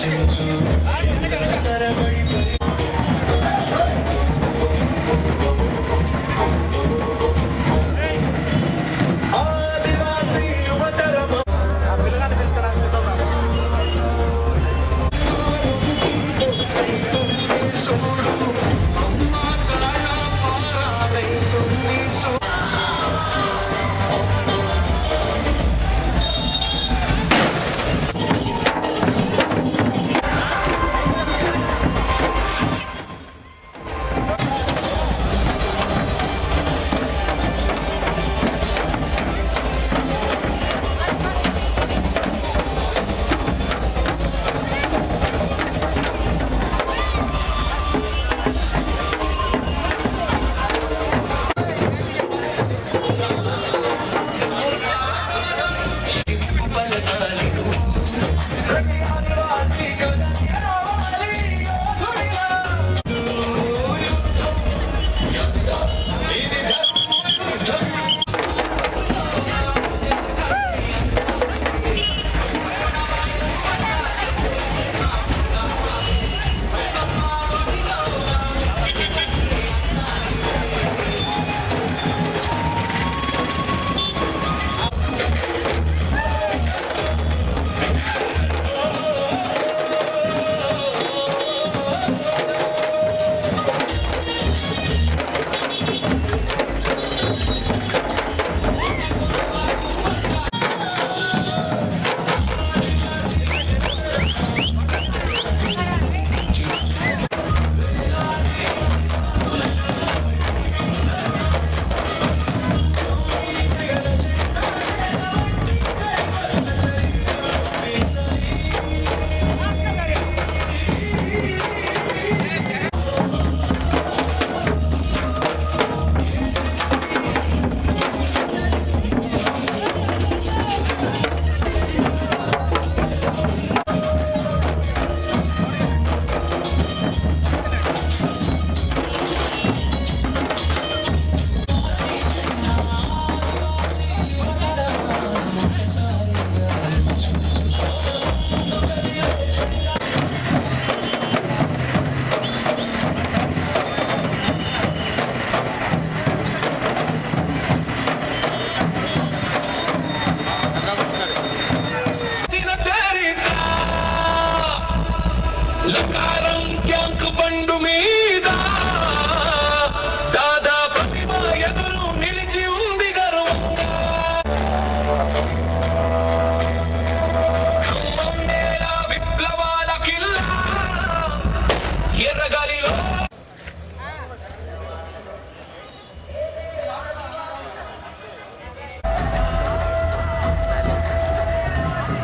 记住。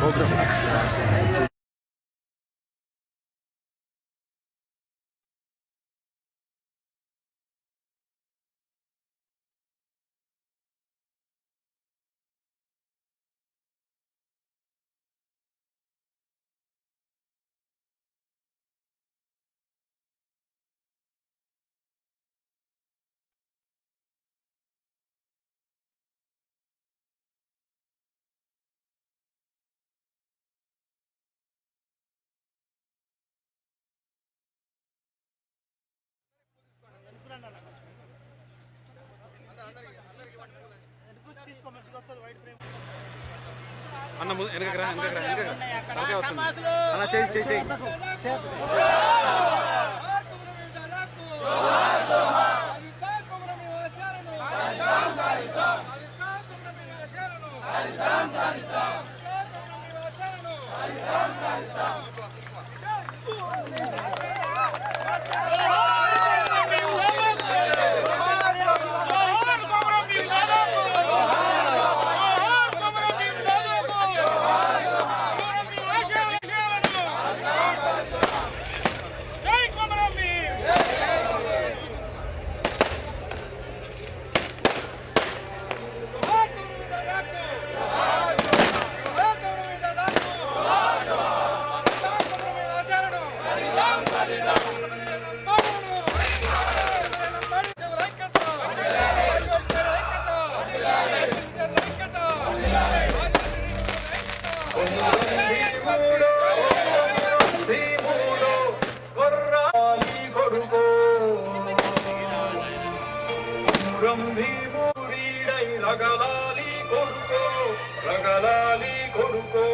otra. అన్న వెనక అన్న చేయి. రగలాలి కొడుకో రగలాలి కొడుకో.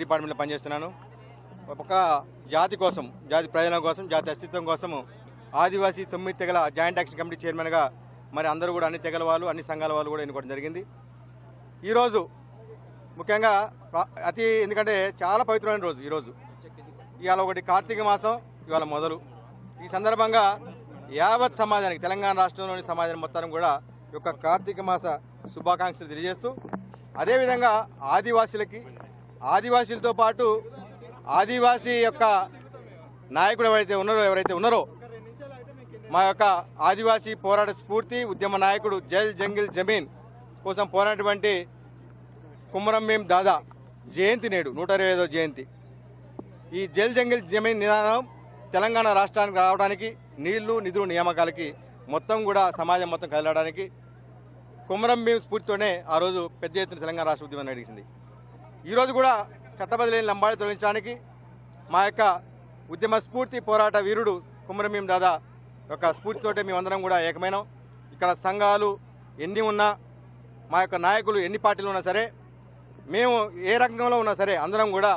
డిపార్ట్మెంట్లో పనిచేస్తున్నాను. ఒక జాతి కోసం జాతి ప్రయోజనం కోసం జాతి అస్తిత్వం కోసం ఆదివాసీ తొమ్మిది తెగల జాయింట్ యాక్షన్ కమిటీ చైర్మన్గా మరి అందరూ కూడా అన్ని తెగల వాళ్ళు అన్ని సంఘాల వాళ్ళు కూడా ఎన్నుకోవడం జరిగింది. ఈరోజు ముఖ్యంగా అతి ఎందుకంటే చాలా పవిత్రమైన రోజు ఈరోజు ఇవాళ ఒకటి కార్తీక మాసం ఇవాళ మొదలు. ఈ సందర్భంగా యావత్ సమాజానికి తెలంగాణ రాష్ట్రంలోని సమాజం మొత్తానికి కూడా ఈ యొక్క కార్తీక మాస శుభాకాంక్షలు తెలియజేస్తూ అదేవిధంగా ఆదివాసులకి ఆదివాసీలతో పాటు ఆదివాసీ యొక్క నాయకుడు ఎవరైతే ఉన్నారో ఎవరైతే ఉన్నారో మా యొక్క ఆదివాసీ పోరాట స్ఫూర్తి ఉద్యమ నాయకుడు జల్ జంగిల్ జమీన్ కోసం పోరాటటువంటి కుమ్మరం మేం దాదా జయంతి నేడు నూట ఇరవై జయంతి. ఈ జల్ జంగిల్ జమీన్ నిదానం తెలంగాణ రాష్ట్రానికి రావడానికి నీళ్ళు నిధులు నియామకాలకి మొత్తం కూడా సమాజం మొత్తం కదలడానికి కుమ్మరం భీం స్ఫూర్తితోనే ఆ రోజు పెద్ద ఎత్తున తెలంగాణ రాష్ట్ర ఉద్యమం నడిచింది. ఈరోజు కూడా చట్టబదిలేని లంబాడి తొలగించడానికి మా యొక్క ఉద్యమ స్ఫూర్తి పోరాట వీరుడు కుమ్మరమీం దాదా యొక్క స్ఫూర్తితోటే మేమందరం కూడా ఏకమైనాం. ఇక్కడ సంఘాలు ఎన్ని ఉన్నా మా యొక్క నాయకులు ఎన్ని పార్టీలు ఉన్నా సరే మేము ఏ రంగంలో ఉన్నా సరే అందరం కూడా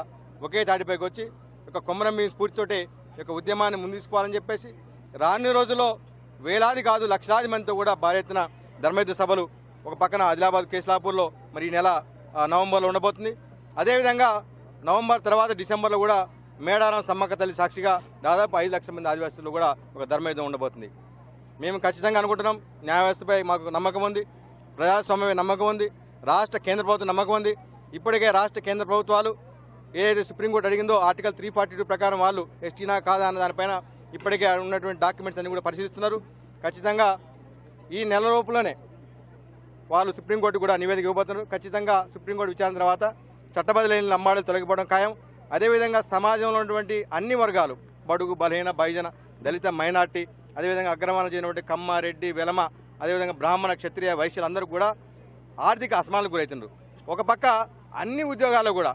ఒకే తాటిపైకి వచ్చి ఒక కొమ్మరం స్ఫూర్తితోటే యొక్క ఉద్యమాన్ని ముందుకోవాలని చెప్పేసి రానున్న రోజుల్లో వేలాది కాదు లక్షలాది మందితో కూడా భారీ ఎత్తున ధర్మయుద్ధ సభలు ఒక పక్కన ఆదిలాబాద్ కేసులాపూర్లో మరి ఈ నెల నవంబర్లో ఉండబోతుంది. అదేవిధంగా నవంబర్ తర్వాత డిసెంబర్లో కూడా మేడారం సమ్మక్క తల్లి సాక్షిగా దాదాపు ఐదు లక్షల మంది ఆదివాసులు కూడా ఒక ధర్మయుద్ధం ఉండబోతుంది. మేము ఖచ్చితంగా అనుకుంటున్నాం. న్యాయ వ్యవస్థపై మాకు నమ్మకం ఉంది. ప్రజాస్వామ్యమే నమ్మకం ఉంది. రాష్ట్ర కేంద్ర ప్రభుత్వం నమ్మకం ఉంది. ఇప్పటికే రాష్ట్ర కేంద్ర ప్రభుత్వాలు ఏదైతే సుప్రీంకోర్టు అడిగిందో ఆర్టికల్ త్రీ ఫార్టీ టూ ప్రకారం వాళ్ళు ఎస్టీనా కాదా అన్న దానిపైన ఇప్పటికే ఉన్నటువంటి డాక్యుమెంట్స్ అన్ని కూడా పరిశీలిస్తున్నారు. ఖచ్చితంగా ఈ నెల లోపులోనే వాళ్ళు సుప్రీంకోర్టు కూడా నివేదిక ఇవ్వబోతున్నారు. ఖచ్చితంగా సుప్రీంకోర్టు విచారణ తర్వాత చట్టబదిలేని లంబాడులు తొలగిపోవడం ఖాయం. అదేవిధంగా సమాజంలో ఉన్నటువంటి అన్ని వర్గాలు బడుగు బలహీన బహుజన దళిత మైనార్టీ అదేవిధంగా అగ్రమానం చేయనటువంటి కమ్మ రెడ్డి వెలమ అదేవిధంగా బ్రాహ్మణ క్షత్రియ వైశ్యులందరూ కూడా ఆర్థిక అసమానాలకు గురవుతున్నారు ఒక పక్క అన్ని ఉద్యోగాలు కూడా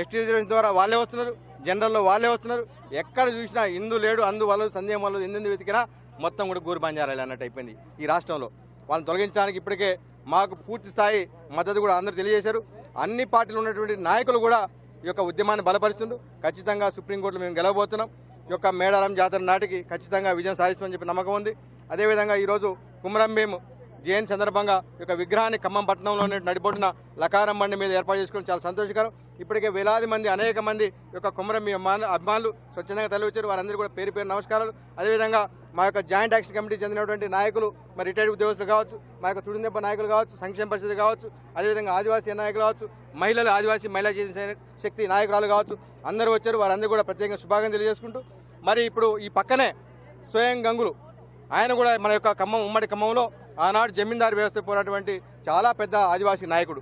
ఎస్టీ రిజర్వేషన్ ద్వారా వాళ్ళే వస్తున్నారు జనరల్లో వాళ్ళే వస్తున్నారు. ఎక్కడ చూసినా ఇందు లేడు అందు వాళ్ళు సందేహం వాళ్ళు ఎందుకు వెతికినా మొత్తం కూడా గూరు బంజారాలు అన్నట్టు అయిపోయింది ఈ రాష్ట్రంలో. వాళ్ళని తొలగించడానికి ఇప్పటికే మాకు పూర్తి స్థాయి మద్దతు కూడా అందరూ తెలియజేశారు. అన్ని పార్టీలు ఉన్నటువంటి నాయకులు కూడా ఈ యొక్క ఉద్యమాన్ని బలపరుస్తుండ్రు. ఖచ్చితంగా సుప్రీంకోర్టులో మేము గెలవబోతున్నాం. ఈ యొక్క మేడారం జాతర నాటికి ఖచ్చితంగా విజయం సాధిస్తామని చెప్పి నమ్మకం ఉంది. అదేవిధంగా ఈరోజు కుమరం మేము జయంతి సందర్భంగా ఈ యొక్క విగ్రహాన్ని ఖమ్మం పట్టణంలోనే నడిబొడ్డున లకారం బండి మీద ఏర్పాటు చేసుకోవడం చాలా సంతోషకరం. ఇప్పటికే వేలాది మంది అనేక మంది యొక్క కుమరం మీ అభిమానులు అభిమానులు స్వచ్ఛందంగా తరలివచ్చారు. వారందరూ కూడా పేరు పేరు నమస్కారాలు. అదేవిధంగా మా యొక్క జాయింట్ యాక్షన్ కమిటీ చెందినటువంటి నాయకులు మరి రిటైర్డ్ ఉద్యోగస్తులు కావచ్చు మా యొక్క చుడిందెబ్బ నాయకులు కావచ్చు సంక్షేమ పరిషత్ కావచ్చు అదేవిధంగా ఆదివాసీ నాయకులు కావచ్చు మహిళలు ఆదివాసీ మహిళా చేసిన శక్తి నాయకురాలు కావచ్చు అందరూ వచ్చారు. వారందరూ కూడా ప్రత్యేకంగా శుభాగం తెలియజేసుకుంటూ మరి ఇప్పుడు ఈ పక్కనే స్వయం గంగులు ఆయన కూడా మన యొక్క ఖమ్మం ఉమ్మడి ఖమ్మంలో ఆనాడు జమీందారు వ్యవస్థ పోరాటువంటి చాలా పెద్ద ఆదివాసీ నాయకుడు.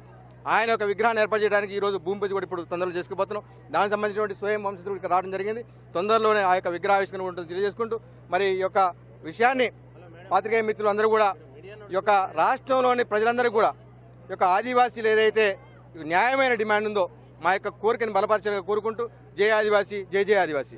ఆయన యొక్క విగ్రహాన్ని ఏర్పాటు చేయడానికి ఈరోజు భూమి పూజ కూడా ఇప్పుడు తొందరలో చేసుకుపోతున్నాం. దానికి సంబంధించినటువంటి స్వయం వంశస్థుడు ఇక్కడ రావడం జరిగింది. తొందరలోనే ఆ యొక్క విగ్రహావిష్కరణ ఉంటుంది తెలియజేసుకుంటూ మరి ఈ యొక్క విషయాన్ని పాత్రికేయ మిత్రులు అందరూ కూడా ఈ యొక్క రాష్ట్రంలోని ప్రజలందరూ కూడా ఈ యొక్క ఆదివాసీలు ఏదైతే న్యాయమైన డిమాండ్ ఉందో మా యొక్క కోరికను బలపరచాలని కోరుకుంటూ జై ఆదివాసీ జై జై ఆదివాసీ.